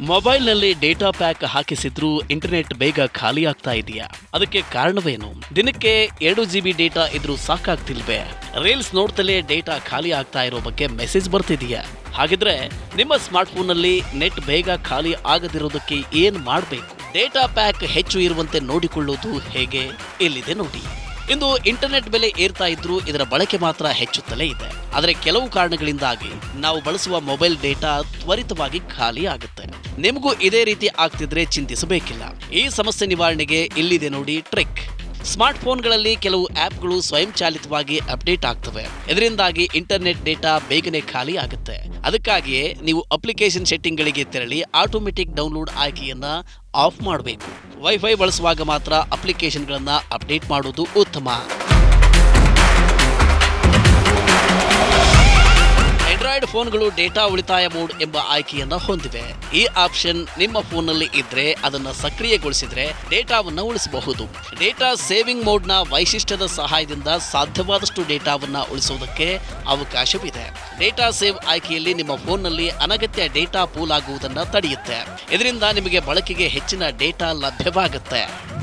ಮೊಬೈಲ್ನಲ್ಲಿ data pack ಹಾಕಿಸಿದ್ರೂ internet ಬೇಗ ಖಾಲಿ ಆಗ್ತಾ ಇದೆಯಾ? ಅದಕ್ಕೆ ಕಾರಣವೇನು? ದಿನಕ್ಕೆ ಎರಡು ಜಿ ಬಿ ಡೇಟಾ ಇದ್ರೂ ಸಾಕಾಗ್ತಿಲ್ವೇ? ರೀಲ್ಸ್ ನೋಡ್ತಲೇ ಡೇಟಾ ಖಾಲಿ ಆಗ್ತಾ ಇರೋ ಬಗ್ಗೆ ಮೆಸೇಜ್ ಬರ್ತಿದೆಯಾ? ಹಾಗಿದ್ರೆ ನಿಮ್ಮ ಸ್ಮಾರ್ಟ್ಫೋನ್ನಲ್ಲಿ ನೆಟ್ ಬೇಗ ಖಾಲಿ ಆಗದಿರೋದಕ್ಕೆ ಏನು ಮಾಡಬೇಕು? ಡೇಟಾ ಪ್ಯಾಕ್ ಹೆಚ್ಚು ಇರುವಂತೆ ನೋಡಿಕೊಳ್ಳೋದು ಹೇಗೆ? ಇಲ್ಲಿದೆ ನೋಡಿ. ಇಂದು ಇಂಟರ್ನೆಟ್ ಬೆಲೆ ಏರ್ತಾ ಇದ್ರೂ ಇದರ ಬಳಕೆ ಮಾತ್ರ ಹೆಚ್ಚುತ್ತಲೇ ಇದೆ. ಆದರೆ ಕೆಲವು ಕಾರಣಗಳಿಂದಾಗಿ ನಾವು ಬಳಸುವ ಮೊಬೈಲ್ ಡೇಟಾ ತ್ವರಿತವಾಗಿ ಖಾಲಿ ಆಗುತ್ತೆ. ನಿಮಗೂ ಇದೇ ರೀತಿ ಆಗ್ತಿದ್ರೆ ಚಿಂತಿಸಬೇಕಿಲ್ಲ. ಈ ಸಮಸ್ಯೆ ನಿವಾರಣೆಗೆ ಇಲ್ಲಿದೆ ನೋಡಿ ಟ್ರಿಕ್. ಸ್ಮಾರ್ಟ್ ಫೋನ್ಗಳಲ್ಲಿ ಕೆಲವು ಆಪ್ಗಳು ಸ್ವಯಂಚಾಲಿತವಾಗಿ ಅಪ್ಡೇಟ್ ಆಗ್ತವೆ. ಇದರಿಂದಾಗಿ ಇಂಟರ್ನೆಟ್ ಡೇಟಾ ಬೇಗನೆ ಖಾಲಿ ಆಗುತ್ತೆ. ಅದಕ್ಕಾಗಿಯೇ ನೀವು ಅಪ್ಲಿಕೇಶನ್ ಸೆಟ್ಟಿಂಗ್ಗಳಿಗೆ ತೆರಳಿ ಆಟೋಮೆಟಿಕ್ ಡೌನ್ಲೋಡ್ ಆಯ್ಕೆಯನ್ನು ಆಫ್ ಮಾಡಬೇಕು. ವೈಫೈ ಬಳಸುವಾಗ ಮಾತ್ರ ಅಪ್ಲಿಕೇಶನ್ಗಳನ್ನು ಅಪ್ಡೇಟ್ ಮಾಡುವುದು ಉತ್ತಮ. ಫೋನ್ಗಳು ಡೇಟಾ ಉಳಿತಾಯ ಮೋಡ್ ಎಂಬ ಆಯ್ಕೆಯನ್ನ ಹೊಂದಿವೆ. ಈ ಆಪ್ಷನ್ ನಿಮ್ಮ ಫೋನ್ನಲ್ಲಿ ಇದ್ರೆ ಅದನ್ನು ಸಕ್ರಿಯಗೊಳಿಸಿದ್ರೆ ಡೇಟಾವನ್ನು ಉಳಿಸಬಹುದು. ಡೇಟಾ ಸೇವಿಂಗ್ ಮೋಡ್ನ ವೈಶಿಷ್ಟ್ಯದ ಸಹಾಯದಿಂದ ಸಾಧ್ಯವಾದಷ್ಟು ಡೇಟಾವನ್ನ ಉಳಿಸುವುದಕ್ಕೆ ಅವಕಾಶವಿದೆ. ಡೇಟಾ ಸೇವ್ ಆಯ್ಕೆಯಲ್ಲಿ ನಿಮ್ಮ ಫೋನ್ನಲ್ಲಿ ಅನಗತ್ಯ ಡೇಟಾ ಪೂಲ್ ಆಗುವುದನ್ನ ತಡೆಯುತ್ತೆ. ಇದರಿಂದ ನಿಮಗೆ ಬಳಕೆಗೆ ಹೆಚ್ಚಿನ ಡೇಟಾ ಲಭ್ಯವಾಗುತ್ತೆ.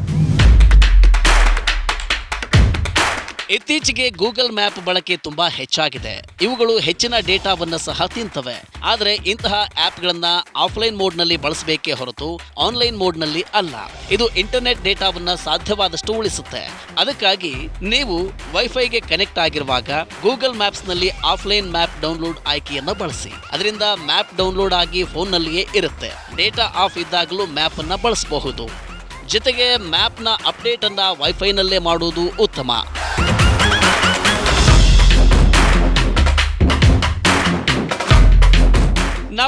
ಇತ್ತೀಚೆಗೆ ಗೂಗಲ್ ಮ್ಯಾಪ್ ಬಳಕೆ ತುಂಬಾ ಹೆಚ್ಚಾಗಿದೆ. ಇವುಗಳು ಹೆಚ್ಚಿನ ಡೇಟಾವನ್ನು ಸಹ ತಿಂತವೆ. ಆದರೆ ಇಂತಹ ಆಪ್ಗಳನ್ನ ಆಫ್ಲೈನ್ ಮೋಡ್ನಲ್ಲಿ ಬಳಸಬೇಕೇ ಹೊರತು ಆನ್ಲೈನ್ ಮೋಡ್ನಲ್ಲಿ ಅಲ್ಲ. ಇದು ಇಂಟರ್ನೆಟ್ ಡೇಟಾವನ್ನ ಸಾಧ್ಯವಾದಷ್ಟು ಉಳಿಸುತ್ತೆ. ಅದಕ್ಕಾಗಿ ನೀವು ವೈಫೈಗೆ ಕನೆಕ್ಟ್ ಆಗಿರುವಾಗ ಗೂಗಲ್ ಮ್ಯಾಪ್ಸ್ನಲ್ಲಿ ಆಫ್ಲೈನ್ ಮ್ಯಾಪ್ ಡೌನ್ಲೋಡ್ ಆಯ್ಕೆಯನ್ನು ಬಳಸಿ. ಅದರಿಂದ ಮ್ಯಾಪ್ ಡೌನ್ಲೋಡ್ ಆಗಿ ಫೋನ್ನಲ್ಲಿಯೇ ಇರುತ್ತೆ. ಡೇಟಾ ಆಫ್ ಇದ್ದಾಗಲೂ ಮ್ಯಾಪ್ ಅನ್ನ ಬಳಸಬಹುದು. ಜೊತೆಗೆ ಮ್ಯಾಪ್ನ ಅಪ್ಡೇಟ್ ಅನ್ನ ವೈಫೈನಲ್ಲೇ ಮಾಡುವುದು ಉತ್ತಮ.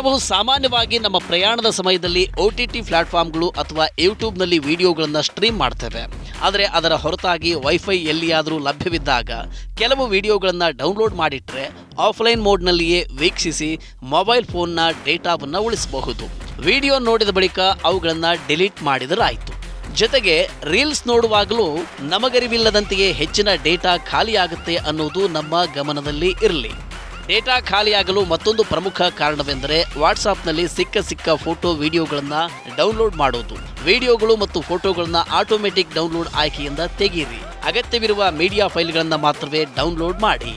ನಾವು ಸಾಮಾನ್ಯವಾಗಿ ನಮ್ಮ ಪ್ರಯಾಣದ ಸಮಯದಲ್ಲಿ ಒ ಟಿ ಟಿ ಪ್ಲಾಟ್ಫಾರ್ಮ್ಗಳು ಅಥವಾ ಯೂಟ್ಯೂಬ್ನಲ್ಲಿ ವಿಡಿಯೋಗಳನ್ನು ಸ್ಟ್ರೀಮ್ ಮಾಡ್ತೇವೆ. ಆದರೆ ಅದರ ಹೊರತಾಗಿ ವೈಫೈ ಎಲ್ಲಿಯಾದರೂ ಲಭ್ಯವಿದ್ದಾಗ ಕೆಲವು ವಿಡಿಯೋಗಳನ್ನು ಡೌನ್ಲೋಡ್ ಮಾಡಿಟ್ಟರೆ ಆಫ್ಲೈನ್ ಮೋಡ್ನಲ್ಲಿಯೇ ವೀಕ್ಷಿಸಿ ಮೊಬೈಲ್ ಫೋನ್ನ ಡೇಟಾವನ್ನು ಉಳಿಸಬಹುದು. ವಿಡಿಯೋ ನೋಡಿದ ಬಳಿಕ ಅವುಗಳನ್ನು ಡಿಲೀಟ್ ಮಾಡಿದರಾಯಿತು. ಜೊತೆಗೆ ರೀಲ್ಸ್ ನೋಡುವಾಗಲೂ ನಮಗರಿವಿಲ್ಲದಂತೆಯೇ ಹೆಚ್ಚಿನ ಡೇಟಾ ಖಾಲಿಯಾಗುತ್ತೆ ಅನ್ನೋದು ನಮ್ಮ ಗಮನದಲ್ಲಿ ಇರಲಿ. ಡೇಟಾ ಖಾಲಿಯಾಗಲು ಮತ್ತೊಂದು ಪ್ರಮುಖ ಕಾರಣವೆಂದರೆ ವಾಟ್ಸಾಪ್ನಲ್ಲಿ ಸಿಕ್ಕ ಸಿಕ್ಕ ಫೋಟೋ ವಿಡಿಯೋಗಳನ್ನು ಡೌನ್ಲೋಡ್ ಮಾಡೋದು. ವಿಡಿಯೋಗಳು ಮತ್ತು ಫೋಟೋಗಳನ್ನು ಆಟೋಮೆಟಿಕ್ ಡೌನ್ಲೋಡ್ ಆಯ್ಕೆಯಿಂದ ತೆಗೆಯಿರಿ. ಅಗತ್ಯವಿರುವ ಮೀಡಿಯಾ ಫೈಲ್ಗಳನ್ನು ಮಾತ್ರವೇ ಡೌನ್ಲೋಡ್ ಮಾಡಿ.